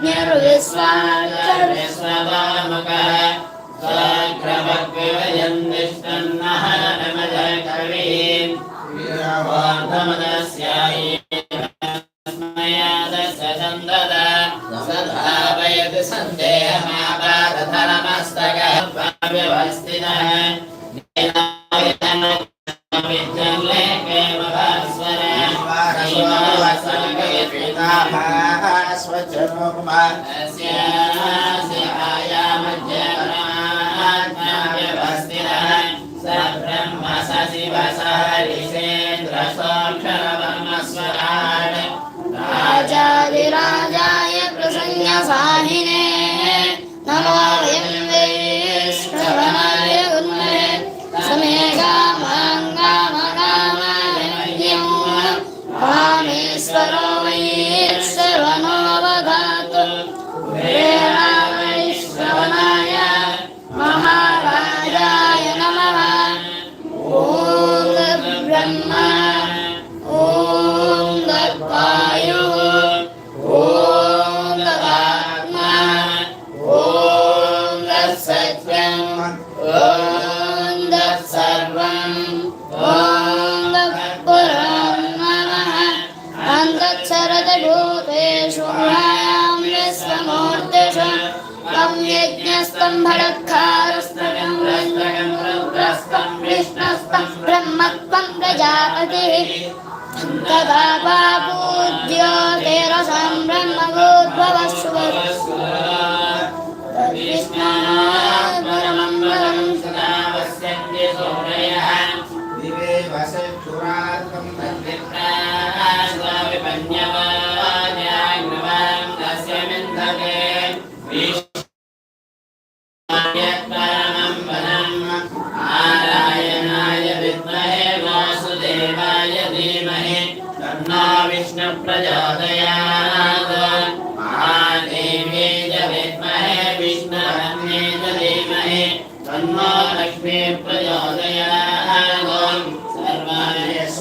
सर्वज्ञर्विश्वाचर्विश्ववामकः साग्रवग्विवयन्निष्टन्नः नमज कवीन् वीरवार्धमदस्यायि स्मयादसन्दद सधावयति सन्देहमापादधनमस्तकः व्यवस्थितः राजाधिराजाय प्रसन्नसाहिने नमो वयं वैष्णवनाय गुन्महे समे गामाङ्गामगामायं कामेश्वरो वैश्वरनोऽवघातु अन्तच्छरदभूतेषु गुहायां विश्वमूर्तिषु तं यज्ञस्तं भडक्खारस्तं रुद्रस्तं विष्णस्तं ब्रह्मत्वं प्रजापतिः तदा पापूज्यो तेरसां ब्रह्मगोद्भवस्व तद्विष्णुना परमं परं वसक्षुरार्थं नारायणाय विद्महे वासुदेवाय धीमहि, तन्नो विष्णु प्रचोदयात् महादेवी च विद्महे विष्णुरन्ये च धीमहि तन्नो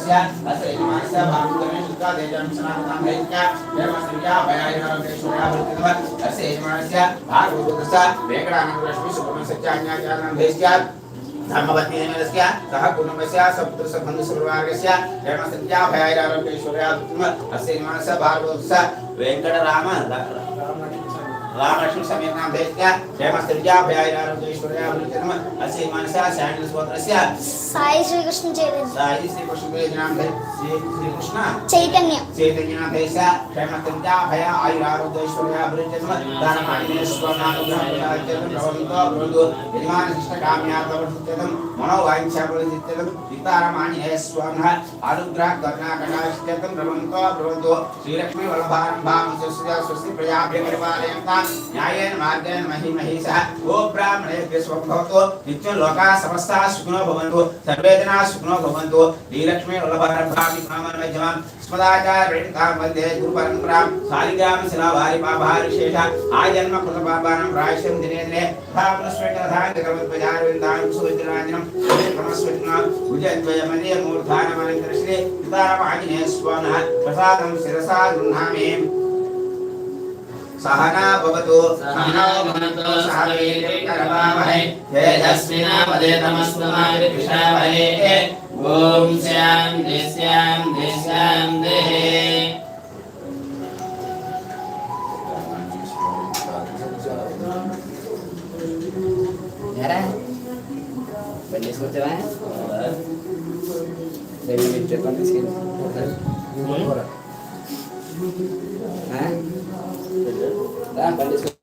सर्वस्य अस्य यजमानस्य भागुकर्णे श्रुत्वा देजनं सनातनां दैत्या धर्मसंख्या भयायुरावृक्षोया वृत्तितवत् अस्य यजमानस्य भागवतस्य वेकडानन्दरश्मि सुब्रह्मसत्यान्याचारणां दैत्यात् धर्मवत्येनस्य सह कुटुम्बस्य सपुत्र सबन्धु सर्ववर्गस्य धर्मसंख्या भयायुरावृक्षोया वृत्तितवत् अस्य यजमानस्य भागवतस्य वेङ्कटराम రామలక్ష్మి సమీర్ణాభ్యస్య క్షేమస్త్రిజాభయాయిరారోగ్యేశ్వర్యాభినమ అస్య మనసా శాండల్ స్తోత్రస్య సాయి శ్రీకృష్ణ చైతన్య సాయి శ్రీకృష్ణ చైతన్యాభ్య శ్రీ శ్రీకృష్ణ. చైతన్య. చైతన్యాభ్యస్య క్షేమస్త్రిజాభయ ఆయురారోగ్యేశ్వర్యాభినమ దానమాణినేశ్వరనామగ్రహం ప్రవహితో బృందు యజమాన శిష్ట కామ్యార్థవర్షితం మనోవాంఛాపరిచితం వితారమాణినేశ్వరణ అనుగ్రహ గర్ణాకటాశ్చితం ప్రవంతో బ్రువంతో శ్రీలక్ష్మి వల్లభారం భావం స్వస్తి ప్రజాభ్య పరిపాలయంతా न्यायेन मार्गेण मही मही सह ओ ब्राह्मणे स्वं भवतु नित्यं लोकाः समस्ताः सुखिनो भवन्तु सर्वे जनाः सुखिनो भवन्तु श्रीलक्ष्मी वल्लभारभामि कामनमज्जमां स्मदाचार्यतां वंदे गुरुपरम्परां शालिग्रां शिलाभारिपाभारिशेष आजन्म कृतपापानां प्रायश्चिं दिने दिने भावनस्वेकरधाङ्गकमद्वजारविन्दां सुविद्राञ्जनं क्रमस्वचनां भुजद्वयमनीयमूर्धानमनन्तरश्री कृतारमाजिने स्वानः प्रसादं शिरसा गृह्णामि सहना भवतु। सहना भवतु सहवीर्यकरवावहै तेजस्विनावदेतमस्तुमाविद्विषावहै ॐ स्यां निस्यां निस्यां देहे बन्ने सोचवा है? बन्ने मिट्टे पर किसके? बोला Hah? Tak, benda.